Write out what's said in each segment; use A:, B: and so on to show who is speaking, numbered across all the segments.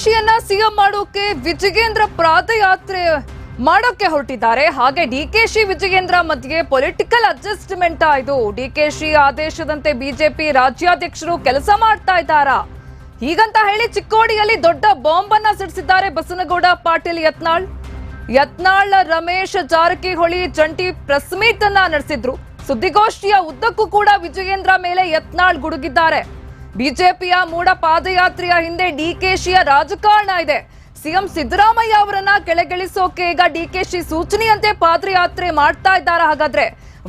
A: ಡಿಕೆಶಿಯನ್ನ CM ಮಾಡೋಕೆ ವಿಜಯೇಂದ್ರ ಪಾದಯಾತ್ರೆ ಮಾಡೋಕೆ ಹೊರಟಿದ್ದಾರೆ. ಹಾಗೆ ಡಿ ಕೆ ಶಿ ವಿಜಯೇಂದ್ರ ಮಧ್ಯೆ ಪೊಲಿಟಿಕಲ್ ಅಡ್ಜಸ್ಟ್ಮೆಂಟ್ ಇದು ಶಿ ಆದೇಶದಂತೆ ಬಿಜೆಪಿ ರಾಜ್ಯಾಧ್ಯಕ್ಷರು ಕೆಲಸ ಮಾಡ್ತಾ ಇದ್ದಾರಾ? ಹೀಗಂತ ಹೇಳಿ ಚಿಕ್ಕೋಡಿಯಲ್ಲಿ ದೊಡ್ಡ ಬಾಂಬ್ ಅನ್ನ ಸಿಡಿಸಿದ್ದಾರೆ ಬಸನಗೌಡ, ಪಾಟೀಲ್, ಯತ್ನಾಳ್. ಯತ್ನಾಳ್ ರಮೇಶ್ ಜಾರಕಿಹೊಳಿ ಜಂಟಿ ಪ್ರೆಸ್ ಮೀಟ್ ಅನ್ನ ನಡೆಸಿದ್ರು. ಸುದ್ದಿಗೋಷ್ಠಿಯ ಉದ್ದಕ್ಕೂ ಕೂಡ ವಿಜಯೇಂದ್ರ ಮೇಲೆ ಯತ್ನಾಳ್ ಗುಡುಗಿದ್ದಾರೆ. ಬಿಜೆಪಿಯ ಮೂಡ ಪಾದಯಾತ್ರೆಯ ಹಿಂದೆ ಡಿಕೆಶಿಯ ರಾಜಕಾರಣ ಇದೆ. ಸಿಎಂ ಸಿದ್ದರಾಮಯ್ಯ ಅವರನ್ನ ಕೆಳಗಿಳಿಸೋಕೆ ಈಗ ಡಿಕೆಶಿ ಸೂಚನೆಯಂತೆ ಪಾದಯಾತ್ರೆ ಮಾಡ್ತಾ ಇದ್ದಾರೆ ಹಾಗಾದ್ರೆ?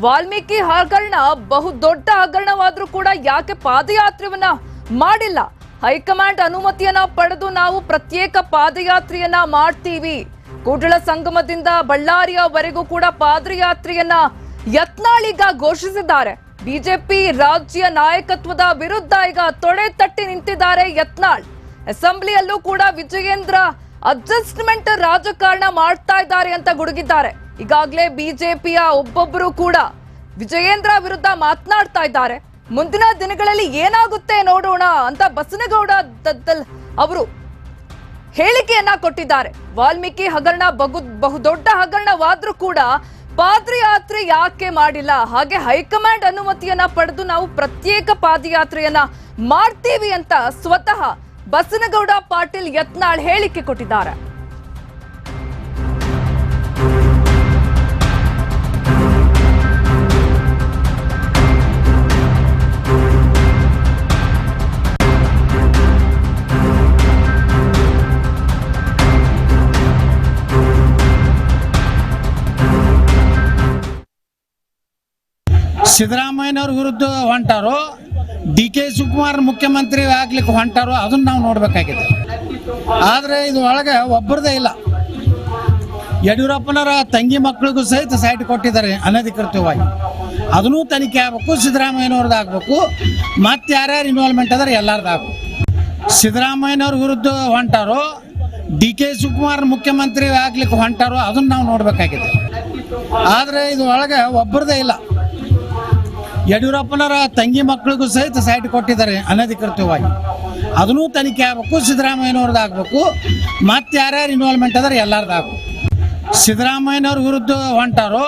A: ವಾಲ್ಮೀಕಿ ಹಗರಣ ಬಹು ದೊಡ್ಡ ಹಗರಣವಾದ್ರೂ ಕೂಡ ಯಾಕೆ ಪಾದಯಾತ್ರೆಯನ್ನ ಮಾಡಿಲ್ಲ? ಹೈಕಮಾಂಡ್ ಅನುಮತಿಯನ್ನ ಪಡೆದು ನಾವು ಪ್ರತ್ಯೇಕ ಪಾದಯಾತ್ರೆಯನ್ನ ಮಾಡ್ತೀವಿ. ಕೂಡಲ ಸಂಗಮದಿಂದ ಬಳ್ಳಾರಿಯವರೆಗೂ ಕೂಡ ಪಾದಯಾತ್ರೆಯನ್ನ ಯತ್ನಾಳೀಗ ಘೋಷಿಸಿದ್ದಾರೆ. ಬಿಜೆಪಿ ರಾಜ್ಯ ನಾಯಕತ್ವದ ವಿರುದ್ಧ ಈಗ ತೊಡೆ ತಟ್ಟಿ ನಿಂತಿದ್ದಾರೆ ಯತ್ನಾಳ್. ಅಸೆಂಬ್ಲಿಯಲ್ಲೂ ಕೂಡ ವಿಜಯೇಂದ್ರ ಅಡ್ಜಸ್ಟ್ಮೆಂಟ್ ರಾಜಕಾರಣ ಮಾಡ್ತಾ ಇದ್ದಾರೆ ಅಂತ ಗುಡುಗಿದ್ದಾರೆ. ಈಗಾಗಲೇ ಬಿಜೆಪಿಯ ಒಬ್ಬೊಬ್ಬರು ಕೂಡ ವಿಜಯೇಂದ್ರ ವಿರುದ್ಧ ಮಾತನಾಡ್ತಾ ಇದ್ದಾರೆ. ಮುಂದಿನ ದಿನಗಳಲ್ಲಿ ಏನಾಗುತ್ತೆ ನೋಡೋಣ ಅಂತ ಬಸನಗೌಡ ದದ್ದಲ್ ಅವರು ಹೇಳಿಕೆಯನ್ನ ಕೊಟ್ಟಿದ್ದಾರೆ. ವಾಲ್ಮೀಕಿ ಹಗರಣ ಬಹು ಬಹುದೊಡ್ಡ ಹಗರಣವಾದ್ರೂ ಕೂಡ ಪಾದಯಾತ್ರೆ ಯಾಕೆ ಮಾಡಿಲ್ಲ? ಹಾಗೆ ಹೈಕಮಾಂಡ್ ಅನುಮತಿಯನ್ನ ಪಡೆದು ನಾವು ಪ್ರತ್ಯೇಕ ಪಾದಯಾತ್ರೆಯನ್ನ ಮಾಡ್ತೀವಿ ಅಂತ ಸ್ವತಃ ಬಸನಗೌಡ ಪಾಟೀಲ್ ಯತ್ನಾಳ್ ಹೇಳಿಕೆ ಕೊಟ್ಟಿದ್ದಾರೆ.
B: ಸಿದ್ದರಾಮಯ್ಯನವ್ರ ವಿರುದ್ಧ ಹೊಂಟಾರೋ, ಡಿ ಕೆ ಶಿವಕುಮಾರ್ ಮುಖ್ಯಮಂತ್ರಿ ಆಗ್ಲಿಕ್ಕೆ ಹೊಂಟಾರೋ, ಅದನ್ನ ನಾವು ನೋಡ್ಬೇಕಾಗಿದೆ. ಆದರೆ ಇದು ಒಳಗೆ ಒಬ್ಬರದೇ ಇಲ್ಲ. ಯಡಿಯೂರಪ್ಪನವರ ತಂಗಿ ಮಕ್ಕಳಿಗೂ ಸಹಿತ ಸೈಟ್ ಕೊಟ್ಟಿದ್ದಾರೆ ಅನಧಿಕೃತವಾಗಿ. ಅದನ್ನೂ ತನಿಖೆ ಆಗಬೇಕು, ಸಿದ್ದರಾಮಯ್ಯನವ್ರದ್ದು ಆಗಬೇಕು, ಮತ್ತೆ ಯಾರ್ಯಾರು ಇನ್ವಾಲ್ವ್ಮೆಂಟ್ ಅದಾರೆ ಎಲ್ಲರದ್ದು ಆಗಬೇಕು. ಸಿದ್ದರಾಮಯ್ಯನವ್ರ ವಿರುದ್ಧ ಹೊಂಟಾರೋ, ಡಿ ಕೆ ಶಿವಕುಮಾರ್ ಮುಖ್ಯಮಂತ್ರಿ ಆಗ್ಲಿಕ್ಕೆ ಹೊಂಟಾರೋ, ಅದನ್ನ ನಾವು ನೋಡ್ಬೇಕಾಗಿದೆ. ಆದರೆ ಇದು ಒಳಗೆ ಒಬ್ಬರದೇ ಇಲ್ಲ. ಯಡಿಯೂರಪ್ಪನವರ ತಂಗಿ ಮಕ್ಕಳಿಗೂ ಸಹಿತ ಸೈಟ್ ಕೊಟ್ಟಿದ್ದಾರೆ ಅನಧಿಕೃತವಾಗಿ. ಅದನ್ನೂ ತನಿಖೆ ಆಗ್ಬೇಕು, ಸಿದ್ದರಾಮಯ್ಯನವ್ರದ್ದು ಆಗಬೇಕು, ಮತ್ತೆ ಯಾರ್ಯಾರು ಇನ್ವಾಲ್ವ್ಮೆಂಟ್ ಅದಾರೆ ಎಲ್ಲರದ್ದು ಆಗಬೇಕು. ಸಿದ್ದರಾಮಯ್ಯನವ್ರ ವಿರುದ್ಧ ಹೊಂಟಾರೋ,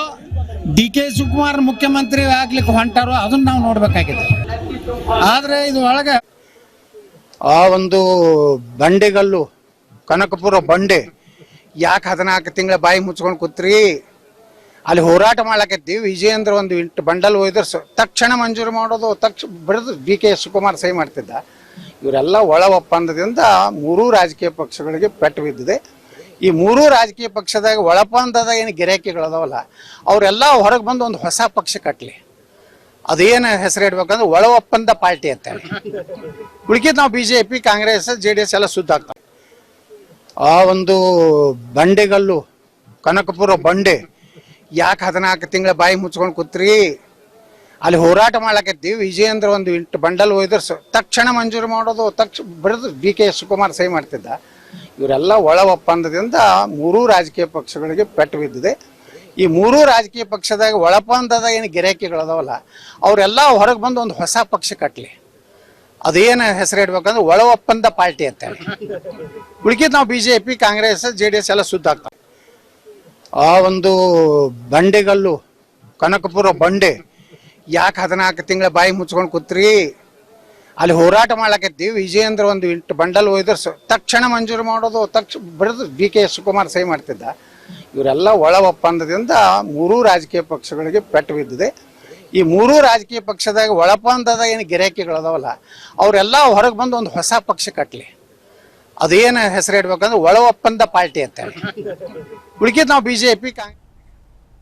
B: ಡಿ ಕೆ ಶಿವಕುಮಾರ್ ಮುಖ್ಯಮಂತ್ರಿ ಆಗ್ಲಿಕ್ಕೆ ಹೊಂಟಾರೋ, ಅದನ್ನ ನಾವು ನೋಡಬೇಕಾಗಿದೆ. ಆದರೆ ಇದು ಒಳಗೆ
C: ಆ ಒಂದು ಬಂಡೆಗಲ್ಲು, ಕನಕಪುರ ಬಂಡೆ, ಯಾಕೆ ಹದಿನಾಲ್ಕು ತಿಂಗಳ ಬಾಯಿ ಮುಚ್ಕೊಂಡು ಕೂತ್ರಿ? ಅಲ್ಲಿ ಹೋರಾಟ ಮಾಡ್ಲಕತ್ತಿ ವಿಜಯೇಂದ್ರ ಒಂದು ಇಂಟು ಬಂಡಲ್ ಒಯ್ದ್ರೆ ಸ- ತಕ್ಷಣ ಮಂಜೂರು ಮಾಡೋದು ತಕ್ಷಣ ಬಿಡದು ಬಿ ಕೆ ಶಿವಕುಮಾರ್ ಸಹಿ ಮಾಡ್ತಿದ್ದ. ಇವರೆಲ್ಲ ಒಳ ಒಪ್ಪಂದದಿಂದ ಮೂರೂ ರಾಜಕೀಯ ಪಕ್ಷಗಳಿಗೆ ಪೆಟ್ಟು ಬಿದ್ದಿದೆ. ಈ ಮೂರೂ ರಾಜಕೀಯ ಪಕ್ಷದಾಗ ಒಳಪಂದದ ಏನು ಗಿರಾಕಿಗಳದಾವಲ್ಲ ಅವರೆಲ್ಲ ಹೊರಗೆ ಬಂದು ಒಂದು ಹೊಸ ಪಕ್ಷ ಕಟ್ಟಲಿ ಅದೇನು ಹೆಸರು ಇಡ್ಬೇಕಂದ್ರೆ ಒಳ ಒಪ್ಪಂದ ಪಾರ್ಟಿ ಅಂತ ಉಳಿಕಿದ್ ನಾವು BJP, Congress, J D S ಎಲ್ಲ ಸುದ್ದಾಗ್ತಾವೆ ಆ ಒಂದು ಬಂಡೆಗಲ್ಲು, ಕನಕಪುರ ಬಂಡೆ ಯಾಕೆ ಹದಿನಾಲ್ಕು ತಿಂಗಳ ಬಾಯಿ ಮುಚ್ಕೊಂಡು ಕೂತ್ರಿ? ಅಲ್ಲಿ ಹೋರಾಟ ಮಾಡ್ಲಕತ್ತಿ ವಿಜಯೇಂದ್ರ ಒಂದು ಇಂಟು ಬಂಡಲ್ ಒಯ್ದ್ರೆ ತಕ್ಷಣ ಮಂಜೂರು ಮಾಡೋದು ತಕ್ಷಣ ಬಿಡದು ಡಿ ಕೆ ಶಿವಕುಮಾರ್ ಸಹಿ ಮಾಡ್ತಿದ್ದ. ಇವರೆಲ್ಲ ಒಳ ಒಪ್ಪಂದದಿಂದ ಮೂರೂ ರಾಜಕೀಯ ಪಕ್ಷಗಳಿಗೆ ಪೆಟ್ಟು ಬಿದ್ದಿದೆ. ಈ ಮೂರೂ ರಾಜಕೀಯ ಪಕ್ಷದಾಗ ಒಳಪಂದದ ಏನು ಗಿರಾಕಿಗಳದಾವಲ್ಲ ಅವರೆಲ್ಲ ಹೊರಗೆ ಬಂದು ಒಂದು ಹೊಸ ಪಕ್ಷ ಕಟ್ಟಲಿ ಅದೇನು ಹೆಸರು ಇಡ್ಬೇಕಂದ್ರೆ ಒಳ ಒಪ್ಪಂದ ಪಾರ್ಟಿ ಅಂತೇಳಿ ಉಳ್ಕಿದ್ ನಾವು P Congress, J D S ಎಲ್ಲ ಸುದ್ದ ಆಗ್ತಾವ. ಆ ಒಂದು ಬಂಡೆಗಲ್ಲು, ಕನಕಪುರ ಬಂಡೆ, ಯಾಕೆ ಹದಿನಾಲ್ಕು ತಿಂಗಳ ಬಾಯಿ ಮುಚ್ಕೊಂಡು ಕೂತ್ರಿ? ಅಲ್ಲಿ ಹೋರಾಟ ಮಾಡಕತ್ತಿ ವಿಜಯೇಂದ್ರ ಒಂದು ಇಂಟು ಬಂಡಲ್ ಒಯ್ದ್ರೆ ಸ- ತಕ್ಷಣ ಮಂಜೂರು ಮಾಡೋದು ತಕ್ಷಣ ಬಿಡದು ಬಿ ಕೆ ಶಿವಕುಮಾರ್ ಸಹಿ ಮಾಡ್ತಿದ್ದ. ಇವರೆಲ್ಲ ಒಳ ಒಪ್ಪಂದದಿಂದ ಮೂರೂ ರಾಜಕೀಯ ಪಕ್ಷಗಳಿಗೆ ಪೆಟ್ಟು ಬಿದ್ದಿದೆ. ಈ ಮೂರೂ ರಾಜಕೀಯ ಪಕ್ಷದಾಗ ಒಳಪಂದದ ಏನು ಗಿರಾಕಿಗಳದಾವಲ್ಲ ಅವರೆಲ್ಲ ಹೊರಗೆ ಬಂದು ಒಂದು ಹೊಸ ಪಕ್ಷ ಕಟ್ಟಲಿ ಅದೇನು ಹೆಸರು ಇಡ್ಬೇಕಂದ್ರೆ ಒಳ ಒಪ್ಪಂದ ಪಾರ್ಟಿ ಅಂತೇಳಿ ಉಳಿಕಿದ್ ನಾವು ಬಿಜೆಪಿ ಕಾಂಗ್ರೆಸ್